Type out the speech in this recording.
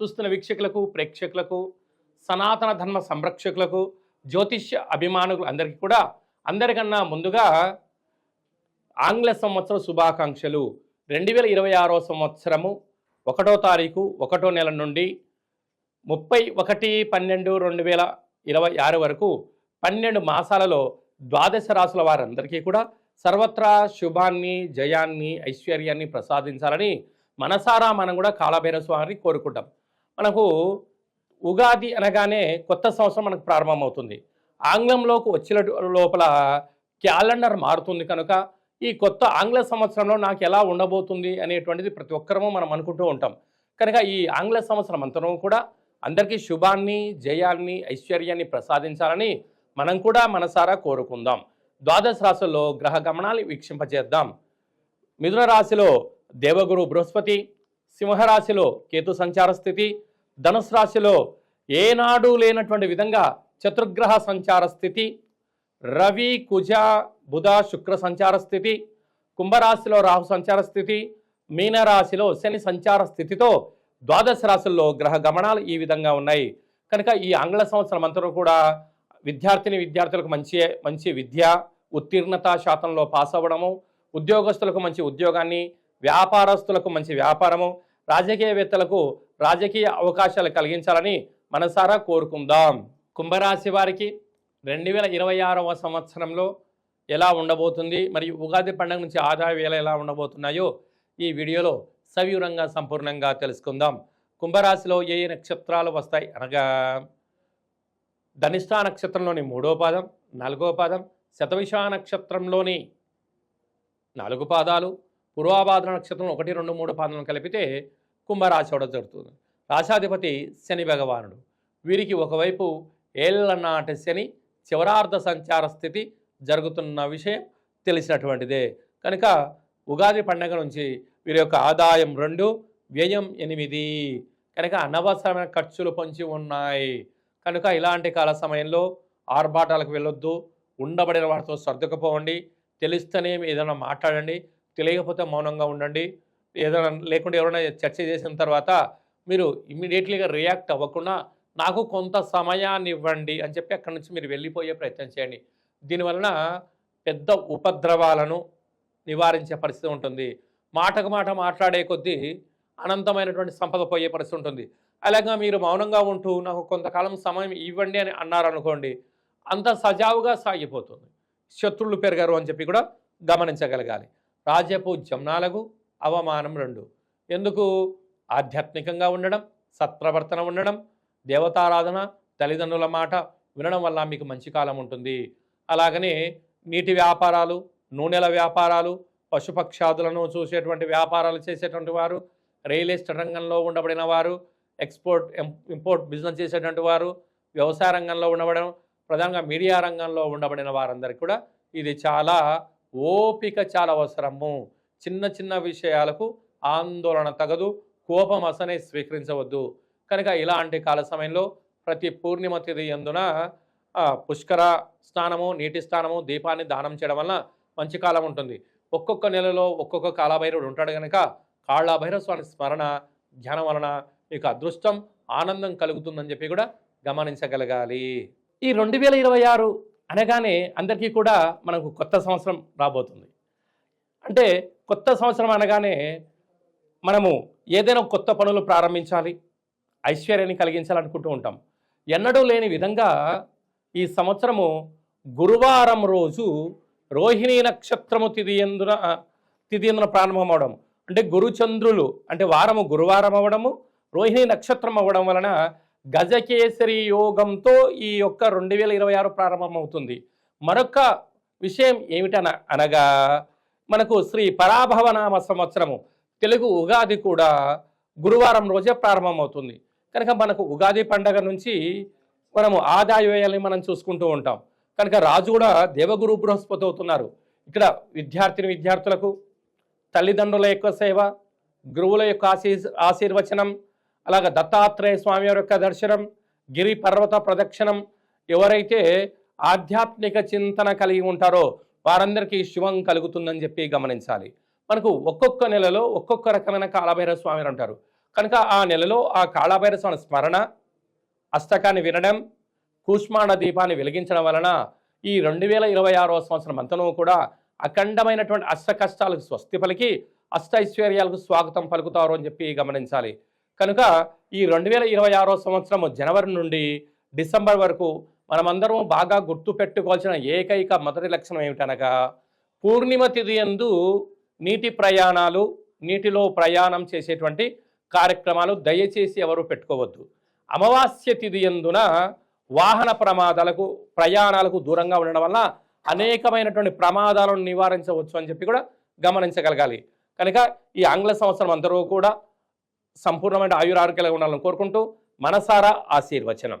చూస్తున్న వీక్షకులకు ప్రేక్షకులకు సనాతన ధర్మ సంరక్షకులకు జ్యోతిష్య అభిమానులు అందరికీ కూడా అందరికన్నా ముందుగా ఆంగ్ల సంవత్సర శుభాకాంక్షలు. రెండు వేల ఇరవై ఆరో సంవత్సరము ఒకటో తారీఖు ఒకటో నెల నుండి ముప్పై ఒకటి పన్నెండు రెండు వేల ఇరవై ఆరు వరకు పన్నెండు మాసాలలో ద్వాదశ రాసుల వారందరికీ కూడా సర్వత్రా శుభాన్ని జయాన్ని ఐశ్వర్యాన్ని ప్రసాదించాలని మనసారా మనం కూడా కాలభైరవ స్వామిని కోరుకుంటాం. మనకు ఉగాది అనగానే కొత్త సంవత్సరం మనకు ప్రారంభమవుతుంది. ఆంగ్లంలోకి వచ్చిన లోపల క్యాలెండర్ మారుతుంది కనుక ఈ కొత్త ఆంగ్ల సంవత్సరంలో నాకు ఎలా ఉండబోతుంది అనేటువంటిది ప్రతి ఒక్కరము మనం అనుకుంటూ ఉంటాం. కనుక ఈ ఆంగ్ల సంవత్సరం అంతరం కూడా అందరికీ శుభాన్ని జయాన్ని ఐశ్వర్యాన్ని ప్రసాదించాలని మనం కూడా మనసారా కోరుకుందాం. ద్వాదశ రాశుల్లో గ్రహ గమనాలు వీక్షింపజేద్దాం. మిథున రాశిలో దేవగురు బృహస్పతి సింహరాశిలో కేతు సంచార స్థితి ధనుసు రాశిలో ఏనాడు లేనటువంటి విధంగా చతుర్గ్రహ సంచార స్థితి రవి కుజ బుధ శుక్ర సంచార స్థితి కుంభరాశిలో రాహు సంచార స్థితి మీనరాశిలో శని సంచార స్థితితో ద్వాదశ రాశుల్లో గ్రహ గమనాలు ఈ విధంగా ఉన్నాయి. కనుక ఈ ఆంగ్ల సంవత్సరం అంతా కూడా విద్యార్థిని విద్యార్థులకు మంచి మంచి విద్య ఉత్తీర్ణత శాతంలో పాస్ అవ్వడము ఉద్యోగస్తులకు మంచి ఉద్యోగాన్ని వ్యాపారస్తులకు మంచి వ్యాపారము రాజకీయవేత్తలకు రాజకీయ అవకాశాలు కలిగించాలని మనసారా కోరుకుందాం. కుంభరాశి వారికి రెండు వేల ఇరవై ఆరవ సంవత్సరంలో ఎలా ఉండబోతుంది మరియు ఉగాది పండుగ నుంచి ఆదాయ వేల ఎలా ఉండబోతున్నాయో ఈ వీడియోలో సవివరంగా సంపూర్ణంగా తెలుసుకుందాం. కుంభరాశిలో ఏ ఏ నక్షత్రాలు వస్తాయి అనగా ధనిష్టా నక్షత్రంలోని మూడో పాదం నాలుగో పాదం శతవిష నక్షత్రంలోని నాలుగు పాదాలు పూర్వాభాద్ర నక్షత్రం ఒకటి రెండు మూడు పాదాలను కలిపితే కుంభరాశి అవడం జరుగుతుంది. రాశాధిపతి శని భగవానుడు. వీరికి ఒకవైపు ఏళ్ళ నాటి శని చివరార్ధ సంచార స్థితి జరుగుతున్న విషయం తెలిసినటువంటిదే. కనుక ఉగాది పండగ నుంచి వీరి యొక్క ఆదాయం రెండు వ్యయం ఎనిమిది. కనుక అనవసరమైన ఖర్చులు పొంచి ఉన్నాయి. కనుక ఇలాంటి కాల సమయంలో ఆర్భాటాలకు వెళ్ళొద్దు. ఉండబడిన వాటితో సర్దుకుపోవండి తెలిస్తేనే ఏదైనా మాట్లాడండి. తెలియకపోతే మౌనంగా ఉండండి. ఏదైనా లేకుంటే ఎవరైనా చర్చ చేసిన తర్వాత మీరు ఇమ్మీడియట్లీగా రియాక్ట్ అవ్వకుండా నాకు కొంత సమయాన్ని ఇవ్వండి అని చెప్పి అక్కడి నుంచి మీరు వెళ్ళిపోయే ప్రయత్నం చేయండి. దీనివలన పెద్ద ఉపద్రవాలను నివారించే పరిస్థితి ఉంటుంది. మాటకు మాట మాట్లాడే కొద్దీ అనంతమైనటువంటి సంపద పోయే పరిస్థితి ఉంటుంది. అలాగా మీరు మౌనంగా ఉంటూ నాకు కొంతకాలం సమయం ఇవ్వండి అని అన్నారనుకోండి అంత సజావుగా సాగిపోతుంది. శత్రులు పెరగారు అని చెప్పి కూడా గమనించగలగాలి. రాజ్యపు జమ్నాలకు అవమానం రెండు. ఎందుకు? ఆధ్యాత్మికంగా ఉండడం సత్ప్రవర్తన ఉండడం దేవతారాధన తల్లిదండ్రుల మాట వినడం వల్ల మీకు మంచి కాలం ఉంటుంది. అలాగనే నీటి వ్యాపారాలు నూనెల వ్యాపారాలు పశుపక్షాదులను చూసేటువంటి వ్యాపారాలు చేసేటువంటి వారు రియల్ ఎస్టేట్ రంగంలో ఉండబడిన వారు ఎక్స్పోర్ట్ ఇంపోర్ట్ బిజినెస్ చేసేటువంటి వారు వ్యవసాయ రంగంలో ఉండబడడం ప్రధానంగా మీడియా రంగంలో ఉండబడిన వారందరికీ కూడా ఇది చాలా ఓపిక చాలా అవసరము. చిన్న చిన్న విషయాలకు ఆందోళన తగదు కోపం అసనే స్వీకరించవద్దు. కనుక ఇలాంటి కాల సమయంలో ప్రతి పూర్ణిమ తిథి ఎందున పుష్కర స్నానము నీటి స్నానము దీపాన్ని దానం చేయడం వలన మంచి కాలం ఉంటుంది. ఒక్కొక్క నెలలో ఒక్కొక్క కాలభైరవుడు ఉంటాడు కనుక కాళభైరవ స్వామి స్మరణ ధ్యానం వలన మీకు అదృష్టం ఆనందం కలుగుతుందని చెప్పి కూడా గమనించగలగాలి. ఈ రెండు వేల ఇరవై ఆరు అనగానే అందరికీ కూడా మనకు కొత్త సంవత్సరం రాబోతుంది. అంటే కొత్త సంవత్సరం అనగానే మనము ఏదైనా కొత్త పనులు ప్రారంభించాలి ఐశ్వర్యాన్ని కలిగించాలనుకుంటూ ఉంటాం. ఎన్నడూ లేని విధంగా ఈ సంవత్సరము గురువారం రోజు రోహిణి నక్షత్రము తిది ఎందున తిథి ఎందున ప్రారంభం అవడం. అంటే గురుచంద్రులు అంటే వారము గురువారం అవ్వడము రోహిణి నక్షత్రం అవ్వడం వలన గజకేసరి యోగంతో ఈ యొక్క రెండు వేల ఇరవై ఆరు ప్రారంభమవుతుంది. మరొక విషయం ఏమిటన అనగా మనకు శ్రీ పరాభవనామ సంవత్సరము. తెలుగు ఉగాది కూడా గురువారం రోజే ప్రారంభమవుతుంది. కనుక మనకు ఉగాది పండగ నుంచి మనము ఆదాయ వ్యయాలని మనం చూసుకుంటూ ఉంటాం. కనుక రాజు కూడా దేవగురు బృహస్పతి అవుతున్నారు. ఇక్కడ విద్యార్థిని విద్యార్థులకు తల్లిదండ్రుల యొక్క సేవ గురువుల యొక్క ఆశీ ఆశీర్వచనం అలాగే దత్తాత్రేయ స్వామి వారి యొక్క దర్శనం గిరి పర్వత ప్రదక్షిణం ఎవరైతే ఆధ్యాత్మిక చింతన కలిగి ఉంటారో వారందరికీ శివం కలుగుతుందని చెప్పి గమనించాలి. మనకు ఒక్కొక్క నెలలో ఒక్కొక్క రకమైన కాళభైరవ స్వామి వారు ఉంటారు. కనుక ఆ నెలలో ఆ కాళభైరవ స్వామి స్మరణ అష్టకాన్ని వినడం కూష్మాండ దీపాన్ని వెలిగించడం వలన ఈ రెండు వేల ఇరవై ఆరవ సంవత్సరం అంతనూ కూడా అఖండమైనటువంటి అష్ట కష్టాలకు స్వస్తి పలికి అష్ట ఐశ్వర్యాలకు స్వాగతం పలుకుతారు అని చెప్పి గమనించాలి. కనుక ఈ రెండు వేల ఇరవై ఆరో సంవత్సరం జనవరి నుండి డిసెంబర్ వరకు మనమందరం బాగా గుర్తుపెట్టుకోవాల్సిన ఏకైక మొదటి లక్షణం ఏమిటనగా పూర్ణిమ తిథి యందు నీటి ప్రయాణాలు నీటిలో ప్రయాణం చేసేటువంటి కార్యక్రమాలు దయచేసి ఎవరు పెట్టుకోవద్దు. అమావాస్య తిథి ఎందున వాహన ప్రమాదాలకు ప్రయాణాలకు దూరంగా ఉండడం వల్ల అనేకమైనటువంటి ప్రమాదాలను నివారించవచ్చు అని చెప్పి కూడా గమనించగలగాలి. కనుక ఈ ఆంగ్ల సంవత్సరం అందరూ కూడా సంపూర్ణమైన ఆయురారోగ్యాలు ఉండాలని కోరుకుంటూ మనసారా ఆశీర్వచనం.